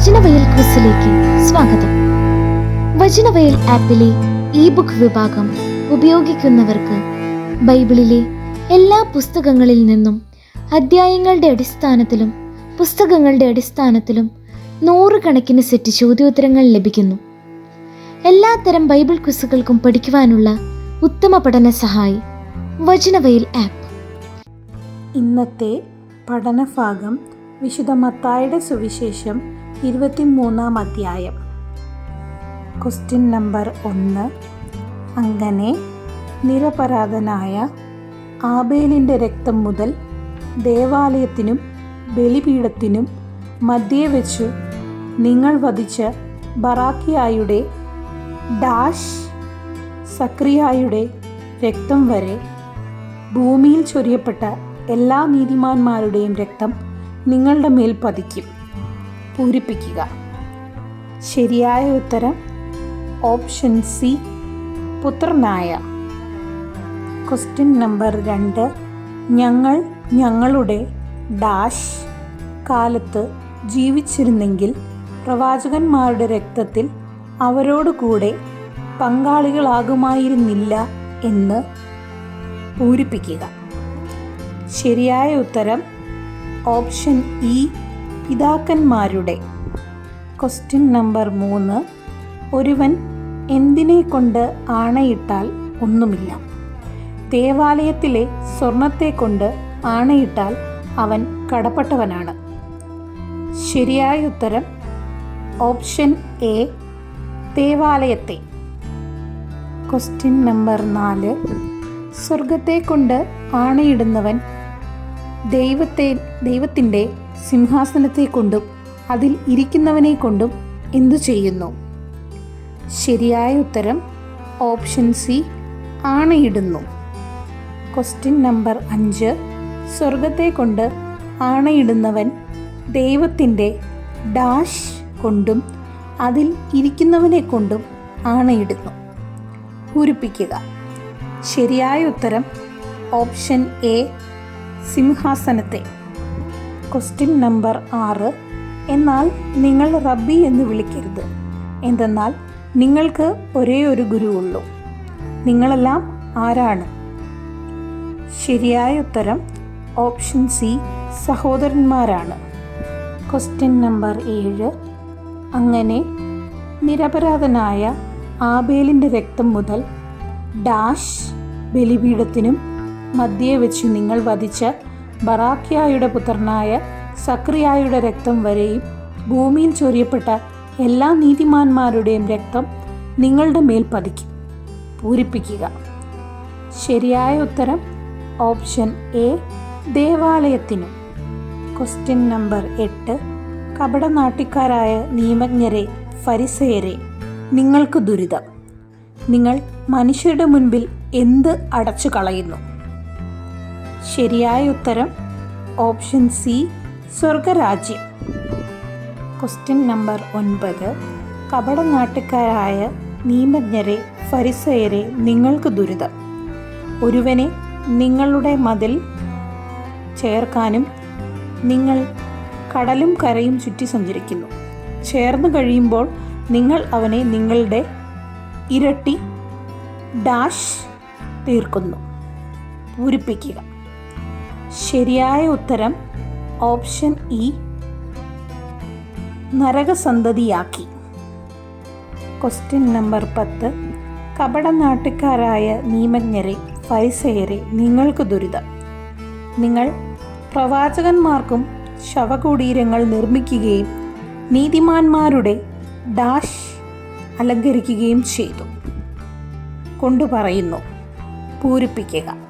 വചനവയൽ ക്വിസിലേക്ക് സ്വാഗതം. Vachanavayal ആപ്പിലെ E book വിഭാഗം ഉപയോഗിക്കുന്നവർക്ക് ബൈബിളിലെ എല്ലാ പുസ്തകങ്ങളിൽ നിന്നും അധ്യായങ്ങളുടെ അടിസ്ഥാനത്തിലും പുസ്തകങ്ങളുടെ അടിസ്ഥാനത്തിലും നൂറുകണക്കിന് സെറ്റ് ചോദ്യോത്തരങ്ങൾ ലഭിക്കുന്നു. എല്ലാത്തരം ബൈബിൾ ക്വിസുകൾക്കും പഠിക്കുവാനുള്ള ഉത്തമ പഠന സഹായി വചനവയൽ ആപ്പ്. ഇന്നത്തെ പഠനഭാഗം വിശുദ്ധ മത്തായുടെ സുവിശേഷം ഇരുപത്തിമൂന്നാം അധ്യായം. ക്വസ്റ്റ്യൻ നമ്പർ ഒന്ന്. അങ്ങനെ നിരപരാധനായ ആബേലിന്റെ രക്തം മുതൽ ദേവാലയത്തിനും ബലിപീഠത്തിനും മധ്യേ വെച്ച് നിങ്ങൾ വധിച്ച ബറാക്കിയായുടെ ഡാഷ് സക്രിയായുടെ രക്തം വരെ ഭൂമിയിൽ ചൊരിയപ്പെട്ട എല്ലാ നീതിമാന്മാരുടെയും രക്തം നിങ്ങളുടെ മേൽ പതിക്കും. പൂരിപ്പിക്കുക. ശരിയായ ഉത്തരം ഓപ്ഷൻ സി പുത്രനായ. ക്വസ്റ്റ്യൻ നമ്പർ രണ്ട് ഞങ്ങൾ ഞങ്ങളുടെ ഡാഷ് കാലത്ത് ജീവിച്ചിരുന്നെങ്കിൽ പ്രവാചകന്മാരുടെ രക്തത്തിൽ അവരോട് കൂടെ പങ്കാളികളാകുമായിരുന്നില്ല എന്ന് പൂരിപ്പിക്കുക. ശരിയായ ഉത്തരം ഓപ്ഷൻ ഇ പിതാക്കന്മാരുടെ. ക്വസ്റ്റ്യൻ നമ്പർ മൂന്ന്. ഒരുവൻ എന്തിനെ കൊണ്ട് ആണയിട്ടാൽ ഒന്നുമില്ല. ദേവാലയത്തിലെ സ്വർണത്തെ കൊണ്ട് ആണയിട്ടാൽ അവൻ കടപ്പെട്ടവനാണ്. ശരിയായ ഉത്തരം ഓപ്ഷൻ എ ദേവാലയത്തെ. ക്വസ്റ്റ്യൻ നമ്പർ നാല്. സ്വർഗത്തെ കൊണ്ട് ആണയിടുന്നവൻ ദൈവത്തെ ദൈവത്തിന്റെ സിംഹാസനത്തെ കൊണ്ടും അതിൽ ഇരിക്കുന്നവനെ കൊണ്ടും എന്തു ചെയ്യുന്നു? ശരിയായ ഉത്തരം ഓപ്ഷൻ സി ആണയിടുന്നു. ക്വസ്റ്റ്യൻ നമ്പർ അഞ്ച്. സ്വർഗത്തെ കൊണ്ട് ആണയിടുന്നവൻ ദൈവത്തിന്റെ ഡാഷ് കൊണ്ടും അതിൽ ഇരിക്കുന്നവനെ കൊണ്ടും ആണയിടുന്നു. പൂരിപ്പിക്കുക. ശരിയായ ഉത്തരം ഓപ്ഷൻ എ സിംഹാസനത്തെ. ക്വസ്റ്റ്യൻ നമ്പർ ആറ്. എന്നാൽ നിങ്ങൾ റബ്ബി എന്ന് വിളിക്കരുത്. എന്തെന്നാൽ നിങ്ങൾക്ക് ഒരേ ഒരു ഗുരുവുള്ളൂ. നിങ്ങളെല്ലാം ആരാണ്? ശരിയായ ഉത്തരം ഓപ്ഷൻ സി സഹോദരന്മാരാണ്. ക്വസ്റ്റ്യൻ നമ്പർ ഏഴ്. അങ്ങനെ നിരപരാധനായ ആബേലിന്റെ രക്തം മുതൽ ഡാഷ് ബലിപീഠത്തിനും മധ്യേ വെച്ച് നിങ്ങൾ വധിച്ച ബറാക്കിയായുടെ പുത്രനായ സക്രിയായുടെ രക്തം വരെയും ഭൂമിയിൽ ചൊരിയപ്പെട്ട എല്ലാ നീതിമാന്മാരുടെയും രക്തം നിങ്ങളുടെ മേൽ പതിക്കും. പൂരിപ്പിക്കുക. ശരിയായ ഉത്തരം ഓപ്ഷൻ എ ദേവാലയത്തിനും. ക്വസ്റ്റ്യൻ നമ്പർ എട്ട് കപടനാട്ടിക്കാരായ നിയമജ്ഞരെ ഫരിസയരെ നിങ്ങൾക്ക് ദുരിതം. നിങ്ങൾ മനുഷ്യരുടെ മുൻപിൽ എന്ത് അടച്ചു കളയുന്നു ശരിയായ ഉത്തരം ഓപ്ഷൻ സി സ്വർഗരാജ്യം. ക്വസ്റ്റ്യൻ നമ്പർ ഒൻപത്. കപടനാട്ടുകാരായ നിയമജ്ഞരെ ഫരിസയരെ നിങ്ങൾക്ക് ദുരിതം. ഒരുവനെ നിങ്ങളുടെ മതിൽ ചേർക്കാനും നിങ്ങൾ കടലും കരയും ചുറ്റി സഞ്ചരിക്കുന്നു. ചേർന്ന് കഴിയുമ്പോൾ നിങ്ങൾ അവനെ നിങ്ങളുടെ ഇരട്ടി ഡാഷ് തീർക്കുന്നു. പൂരിപ്പിക്കുക. ശരിയായ ഉത്തരം ഓപ്ഷൻ ഇ. നരകസന്തതിയാക്കി. ക്വസ്റ്റ്യൻ നമ്പർ പത്ത്. കപടനാട്ടുകാരായ നിയമജ്ഞരെ ഫൈസയരെ നിങ്ങൾക്ക് ദുരിതം. നിങ്ങൾ പ്രവാചകന്മാർക്കും ശവകുടീരങ്ങൾ നിർമ്മിക്കുകയും നീതിമാന്മാരുടെ ഡാഷ് അലങ്കരിക്കുകയും ചെയ്തു. കൊണ്ടുപറയുന്നു. പൂരിപ്പിക്കുക.